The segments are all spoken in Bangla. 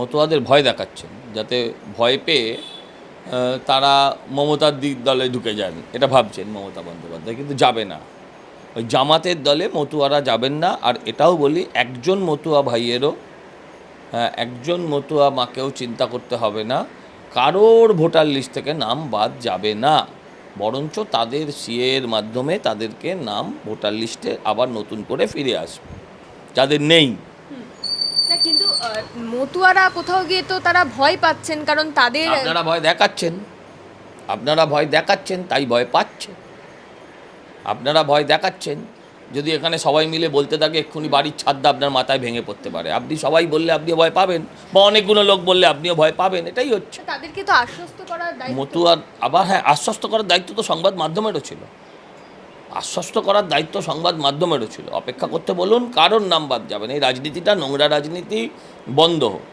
মতুয়াদের ভয় দেখাচ্ছেন যাতে ভয় পেয়ে তারা মমতার দিক দলে ঢুকে যান। এটা ভাবছেন মমতা বন্দ্যোপাধ্যায় কিন্তু যাবে না। ওই জামাতের দলে মতুয়ারা যাবেন না আর এটাও বলি একজন মতুয়া ভাইয়েরও হ্যাঁ, একজন মতুয়া মাকেও চিন্তা করতে হবে না। কারোর ভোটার লিস্ট থেকে নাম বাদ যাবে না বরঞ্চ তাদের সিএর মাধ্যমে তাদেরকে নাম ভোটার লিস্টে আবার নতুন করে ফিরে আসবে। যাদের নেই না কিন্তু মতুয়ারা কোথাও গিয়ে তো তারা ভয় পাচ্ছেন কারণ তাদের আপনারা ভয় দেখাচ্ছেন। আপনারা ভয় দেখাচ্ছেন তাই ভয় পাচ্ছে। আপনারা ভয় দেখাচ্ছেন যদি এখানে সবাই মিলে বলতে থাকে এক্ষুনি বাড়ির ছাদটা আপনার মাথায় ভেঙে পড়তে পারে। আপনি সবাই বললে আপনিও ভয় পাবেন বা অনেকগুলো লোক বললে আপনিও ভয় পাবেন এটাই হচ্ছে। তাদেরকে তো আশ্বস্ত করার মতুয়ার আবার হ্যাঁ আশ্বস্ত করার দায়িত্ব তো সংবাদ মাধ্যমেরও ছিল। আশ্বস্ত করার দায়িত্ব সংবাদ মাধ্যমেরও ছিল। অপেক্ষা করতে বলুন কারোর নাম বাদ যাবে না। এই রাজনীতিটা নোংরা রাজনীতি বন্ধ হোক।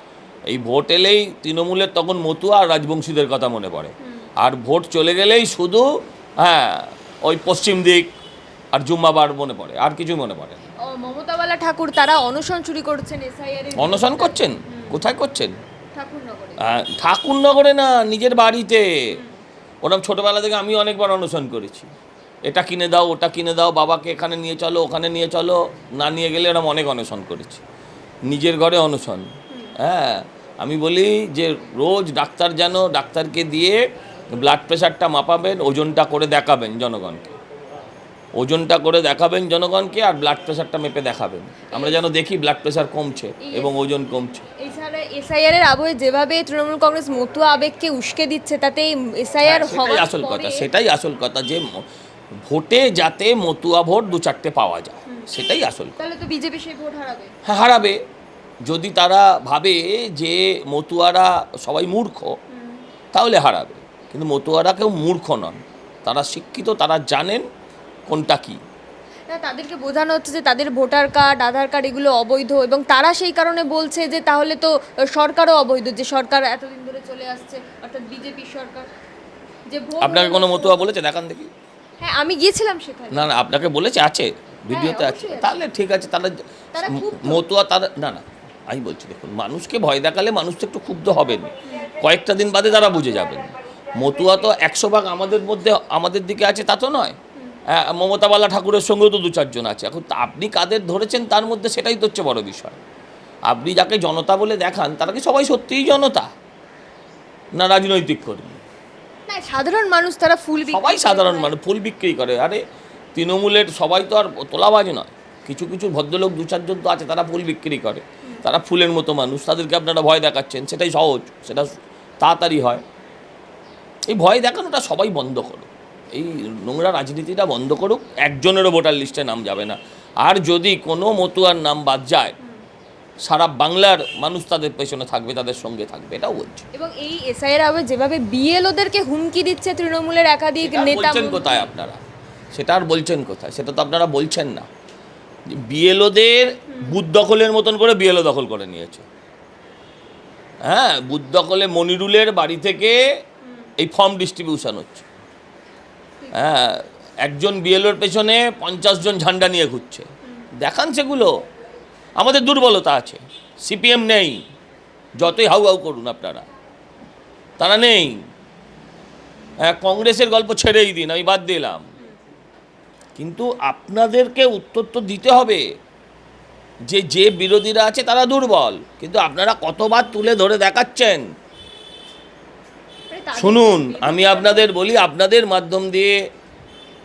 এই ভোট এলেই তৃণমূলের তখন মতুয়া আর রাজবংশীদের কথা মনে পড়ে। আর ভোট চলে গেলেই শুধু হ্যাঁ ওই পশ্চিম দিক আর জুম্মাবার মনে পড়ে আর কিছু মনে পড়ে। ও, ঠাকুর তারা অনশন চুরি করছেন অনশন করছেন? কোথায় করছেন? ঠাকুরনগরে। না নিজের বাড়িতে। ওরকম ছোটোবেলা থেকে আমি অনেকবার অনুসরণ করেছি। এটা কিনে দাও ওটা কিনে দাও বাবাকে এখানে নিয়ে চলো ওখানে নিয়ে চলো। না নিয়ে গেলে এরকম অনেক অনশন করেছি। নিজের ঘরে অনশন। হ্যাঁ আমি বলি যে রোজ ডাক্তার যেন ডাক্তারকে দিয়ে ব্লাড প্রেশারটা মাপাবেন ওজনটা করে দেখাবেন জনগণকে। ওজনটা করে দেখাবেন জনগণকে আর ব্লাড প্রেশারটা মেপে দেখাবেন। আমরা যেন দেখি ব্লাড প্রেশার কমছে এবং ওজন কমছে। এছাড়া এসআইআর এর আবহে যেভাবে তৃণমূল কংগ্রেস মতুয়া আবেগকে উস্কে দিচ্ছে তাতে এসআইআর হ্যাঁ, আসল কথা সেটাই আসল কথা যে ভোটে যাতে মতুয়া ভোট দু চারটে পাওয়া যায় সেটাই আসল তাহলে তো বিজেপি সেই ভোট হারাবে। হ্যাঁ হারাবে। যদি তারা ভাবে যে মতুয়ারা সবাই মূর্খ তাহলে হারাবে। কিন্তু মতুয়ারা কেউ মূর্খ নন। তারা শিক্ষিত তারা জানেন কোনটা কী। তাদেরকে বোঝানো হচ্ছে যে তাদের ভোটার কার্ড আধার কার্ড এগুলো অবৈধ এবং তারা সেই কারণে বলছে যে তাহলে তো সরকারও অবৈধ যে সরকার এতদিন ধরে চলে আসছে অর্থাৎ বিজেপি সরকার। যে আপনাকে কোনো মতুয়া বলেছে? দেখান দেখি। হ্যাঁ আমি গিয়েছিলাম সেখানে। না না আপনাকে বলেছে আছে ভিডিওতে আছে। তাহলে ঠিক আছে তাহলে তারা মতুয়া তারা না না আমি বলছি দেখুন মানুষকে ভয় দেখালে মানুষ তো একটু ক্ষুব্ধ হবেন। কয়েকটা দিন বাদে তারা বুঝে যাবেন। মতুয়া তো একশো ভাগ আমাদের মধ্যে আমাদের দিকে আছে তা তো নয়। হ্যাঁ, মমতাবালা ঠাকুরের সঙ্গেও তো দু চারজন আছে। এখন আপনি কাদের ধরেছেন তার মধ্যে সেটাই তো হচ্ছে বড় বিষয়। আপনি যাকে জনতা বলে দেখান তারা কি সবাই সত্যিই জনতা? না রাজনৈতিক কর্মী? না সাধারণ মানুষ তারা ফুল বিক্রি সবাই করে। সাধারণ মানুষ ফুল বিক্রি করে। আরে তৃণমূলের সবাই তো আর তোলাবাজ নয়। কিছু কিছু ভদ্রলোক দু চারজন তো আছে তারা ফুল বিক্রি করে। তারা ফুলের মতো মানুষ তাদেরকে আপনারা ভয় দেখাচ্ছেন সেটাই সহজ সেটা তাড়াতাড়ি হয়। এই ভয় দেখানোটা সবাই বন্ধ করুক এই নোংরা রাজনীতিটা বন্ধ করুক একজনেরও ভোটার লিস্টে নাম যাবে না। আর যদি কোনো মতুয়ার নাম বাদ যায় সারা বাংলার মানুষ তাদের পেছনে থাকবে তাদের সঙ্গে থাকবে এটাও বলছে। এবং এই এসআইআর আবে যেভাবে বিএলওদেরকে হুমকি দিচ্ছে তৃণমূলের একাধিক নেতা বলছেন কোথায় আপনারা? সেটা আর বলছেন কোথায়? সেটা তো আপনারা বলছেন না। বিএলওদের বুথ দখলের মতন করে বিএলও দখল করে নিয়েছে। হ্যাঁ বুথ দখলে মনিরুলের বাড়ি থেকে এই ফর্ম ডিস্ট্রিবিউশন হচ্ছে। হ্যাঁ একজন বিএলওর পেছনে পঞ্চাশ জন ঝান্ডা নিয়ে ঘুরছে। দেখান সেগুলো। আমাদের দুর্বলতা আছে। সিপিএম নেই। যতই হাউ হাউ করুন আপনারা। তারা নেই। হ্যাঁ কংগ্রেসের গল্প ছেড়েই দিন, আমি বাদ দিলাম। কিন্তু আপনাদেরকে উত্তর তো দিতে হবে যে যে বিরোধীরা আছে তারা দুর্বল। কিন্তু আপনারা কতবার তুলে ধরে দেখাচ্ছেন? শুনুন, আমি আপনাদের বলি, আপনাদের মাধ্যম দিয়ে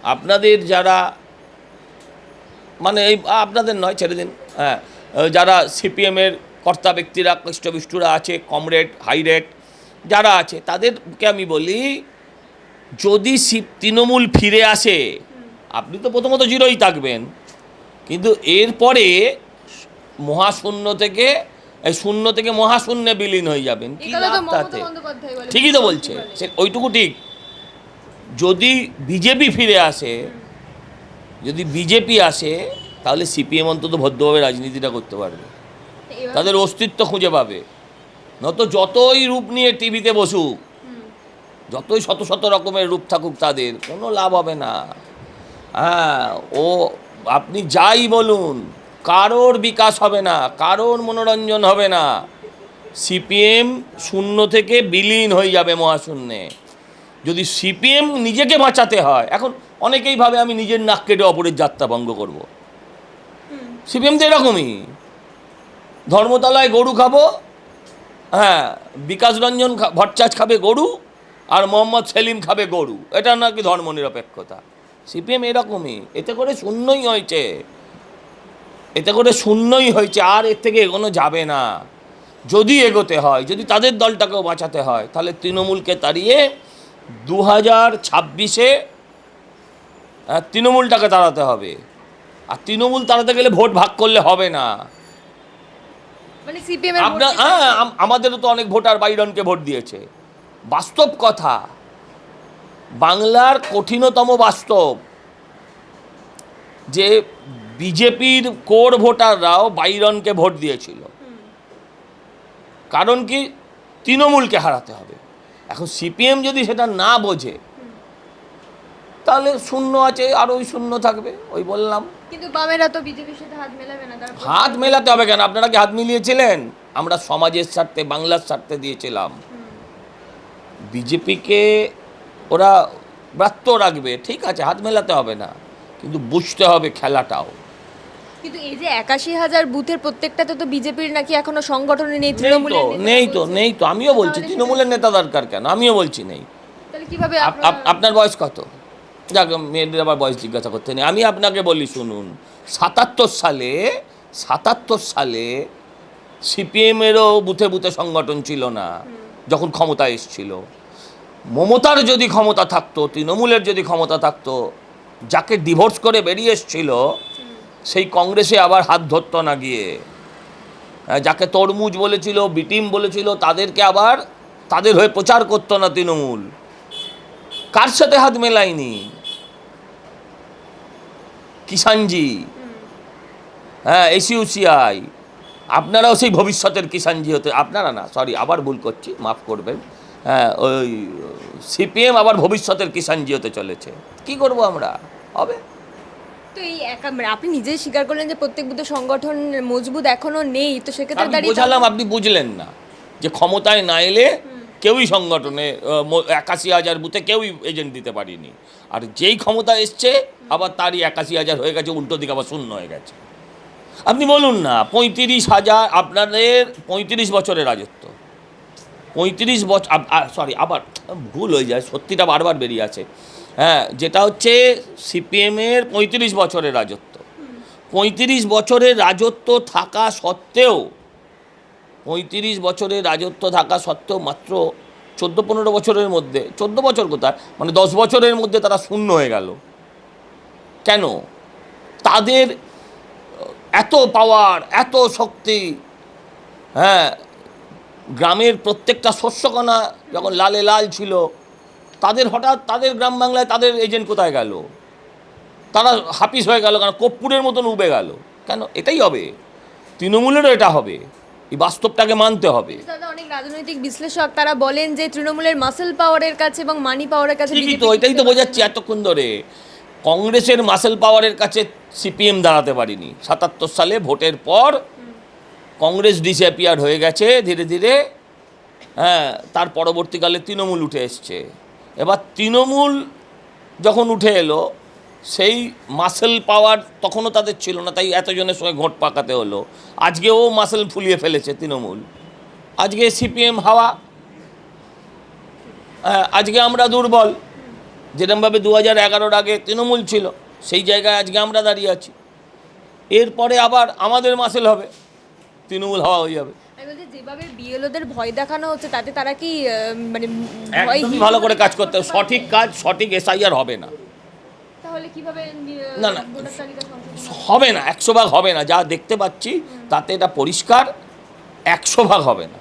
আপনাদের যারা মানে এই, আপনাদের নয়, ছেড়ে দিন। হ্যাঁ যারা সিপিএমের কর্তা ব্যক্তিরা কৃষ্টবিষ্টুরা আছে কমরেড হাইরেট যারা আছে তাদেরকে আমি বলি যদি তৃণমূল ফিরে আসে আপনি তো প্রথমত জিরোই থাকবেন। কিন্তু এরপরে মহাশূন্য থেকে এই শূন্য থেকে মহাশূন্যে বিলীন হয়ে যাবেন। কি লাভ তাতে? ঠিকই তো বলছে। সে ওইটুকু ঠিক। যদি বিজেপি ফিরে আসে যদি বিজেপি আসে তাহলে সিপিএম অন্তত ভদ্রভাবে রাজনীতিটা করতে পারবে। তাদের অস্তিত্ব খুঁজে পাবে। নত যতই রূপ নিয়ে টিভিতে বসুক যতই শত শত রকমের রূপ থাকুক তাদের কোনো লাভ হবে না। হ্যাঁ ও আপনি যাই বলুন কারোর বিকাশ হবে না কারোর মনোরঞ্জন হবে না। সিপিএম শূন্য থেকে বিলীন হয়ে যাবে মহাশূন্যে। যদি সিপিএম নিজেকে বাঁচাতে হয় এখন অনেকেই ভাবে আমি নিজের নাক কেটে অপরের যাত্রা ভঙ্গ করব। সিপিএম তো এরকমই। ধর্মতলায় গরু খাব হ্যাঁ বিকাশ রঞ্জন ভট্টাচ খাবে গরু আর মোহাম্মদ সেলিম খাবে গরু। এটা নাকি ধর্মনিরপেক্ষতা। সিপিএম এরকমই। এতে করে শূন্যই হয়েছে। এতে করে শূন্যই হয়েছে। আর এর থেকে এগোনো যাবে না। যদি এগোতে হয়, যদি তাদের দলটাকেও বাঁচাতে হয়, তাহলে তৃণমূলকে তাড়িয়ে দু হাজার ছাব্বিশে তৃণমূলটাকে তাড়াতে হবে। আর তৃণমূল তাড়াতে গেলে ভোট ভাগ করলে হবে না। মানে আপনার হ্যাঁ আমাদেরও তো অনেক ভোটার বাইরনকে ভোট দিয়েছে। বাস্তব কথা বাংলার কঠিনতম বাস্তব যে বিজেপির কোর ভোটাররাও বাইরনকে ভোট দিয়েছিল। কারণ কি? তৃণমূলকে হারাতে হবে। এখন সিপিএম যদি সেটা না বোঝে তাহলে শূন্য আছে আর ওই শূন্য থাকবে ওই বললাম। কিন্তু বামেরা তো বিজেপির সাথে হাত মেলাবে না হাত মেলাতে হবে কেন? আপনারা কি হাত মিলিয়েছিলেন? আমরা সমাজের স্বার্থে বাংলার স্বার্থে দিয়েছিলাম। বিজেপিকে ওরা ব্রাত্য রাখবে ঠিক আছে হাত মেলাতে হবে না কিন্তু বুঝতে হবে খেলাটাও। কিন্তু এই যে একাশি হাজার বুথের প্রত্যেকটাতে তো বিজেপির নাকি এখনও সংগঠনে নেই তৃণমূলের নেই তো নেই তো আমিও বলছি তৃণমূলের নেতা দরকার কেন? আমিও বলছি নেই। তাহলে কীভাবে আপ- আপনারা- আপ- আপনার বয়স কত? যাক মেয়েদের আবার বয়স জিজ্ঞাসা করতে নেই। আমি আপনাকে বলি, শুনুন। সাতাত্তর সালে সাতাত্তর সালে সিপিএমেরও বুথে বুথে সংগঠন ছিল না, যখন ক্ষমতা এসছিল। মমতার যদি ক্ষমতা থাকতো, তৃণমূলের যদি ক্ষমতা থাকতো, যাকে ডিভোর্স করে বেরিয়ে এসছিল, সেই কংগ্রেসে আবার হাত ধরতো না গিয়ে। যাকে তরমুজ বলেছিল, বিটিম বলেছিল, তাদেরকে আবার, তাদের হয়ে প্রচার করতো না তৃণমূল। কার সাথে হাত মেলায়নি? কিষানজি হ্যাঁ এসিউসিআই আপনারাও সেই ভবিষ্যতের কিষানজি হতে আপনারা না সরি আবার ভুল করছি মাফ করবেন। হ্যাঁ ওই সিপিএম আবার ভবিষ্যতের কিষানজি হতে চলেছে। কি করব আমরা? হবে? তো এই একা আপনি নিজেই স্বীকার করলেন যে প্রত্যেক বুথে সংগঠন মজবুত এখনও নেই তো সেক্ষেত্রে বোঝালাম আপনি বুঝলেন না যে ক্ষমতায় না এলে কেউই সংগঠনে একাশি হাজার বুথে কেউই এজেন্ট দিতে পারিনি। আর যেই ক্ষমতা এসছে, আবার তারই একাশি হাজার হয়ে গেছে, উল্টো দিকে আবার শূন্য হয়ে গেছে। আপনি বলুন না, পঁয়ত্রিশ হাজার আপনাদের পঁয়ত্রিশ বছরের রাজত্ব। পঁয়ত্রিশ বছর সরি আবার ভুল হয়ে যায়, সত্যিটা বারবার বেরিয়ে আছে হ্যাঁ যেটা হচ্ছে সিপিএমের পঁয়ত্রিশ বছরের রাজত্ব। পঁয়ত্রিশ বছরের রাজত্ব থাকা সত্ত্বেও পঁয়ত্রিশ বছরের রাজত্ব থাকা সত্ত্বেও মাত্র চোদ্দ পনেরো বছরের মধ্যে, চোদ্দ বছর কোথায়? মানে দশ বছরের মধ্যে তারা শূন্য হয়ে গেল। কেন? তাদের, এত পাওয়ার এত শক্তি হ্যাঁ গ্রামের প্রত্যেকটা শস্যকণা যখন লালে লাল ছিল, তাদের হঠাৎ তাদের গ্রাম বাংলায় তাদের এজেন্ট কোথায় গেল? তারা হাপিস হয়ে গেল, কারণ কর্পূরের মতন উবে গেল। কেন? এটাই হবে। তৃণমূলেরও এটা হবে। এই বাস্তবটাকে মানতে হবে। অনেক রাজনৈতিক বিশ্লেষক তারা বলেন যে তৃণমূলের মাসেল পাওয়ারের কাছে এবং মানি পাওয়ারের কাছে ঠিকই তো এটাই তো বোঝাচ্ছি এতক্ষণ ধরে। কংগ্রেসের মাসেল পাওয়ারের কাছে সিপিএম দাঁড়াতে পারিনি। সাতাত্তর সালে ভোটের পর কংগ্রেস ডিসঅ্যাপিয়ার হয়ে গেছে ধীরে ধীরে। হ্যাঁ তার পরবর্তীকালে তৃণমূল উঠে এসছে। এবার তৃণমূল যখন উঠে এলো সেই মাসেল পাওয়ার তখনও তাদের ছিল না তাই এতজনের সঙ্গে ঘোট পাকাতে হলো। আজকেও মাসেল ফুলিয়ে ফেলেছে তৃণমূল। আজকে সিপিএম হাওয়া আজকে আমরা দুর্বল। যেরমভাবে দু হাজার এগারোর আগে তৃণমূল ছিল সেই জায়গায় আজকে আমরা দাঁড়িয়ে আছি। এরপরে আবার আমাদের মাসেল হবে তৃণমূল হাওয়া হয়ে যাবে। যেভাবে বিএলওদের ভয় দেখানো হচ্ছে তাতে তারা কি মানে ভালো করে কাজ করতে হবে। সঠিক কাজ সঠিক এসআইআর হবে না। তাহলে কীভাবে না, না। হবে? না একশো ভাগ হবে না যা দেখতে পাচ্ছি তাতে এটা পরিষ্কার একশো ভাগ হবে না।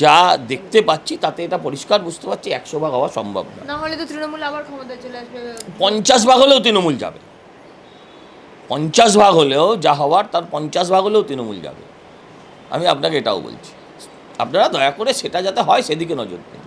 যা দেখতে পাচ্ছি তাতে এটা পরিষ্কার বুঝতে পারছি একশো ভাগ হওয়া সম্ভব না। না হলে তো তৃণমূল আবার ক্ষমতায় চলে আসবে। পঞ্চাশ ভাগ হলেও তৃণমূল যাবে। পঞ্চাশ ভাগ হলেও যা হওয়ার তার পঞ্চাশ ভাগ হলেও তৃণমূল যাবে। আমি আপনাকে এটাও বলছি। আপনারা দয়া করে সেটা যাতে হয় সেদিকে নজর দিন।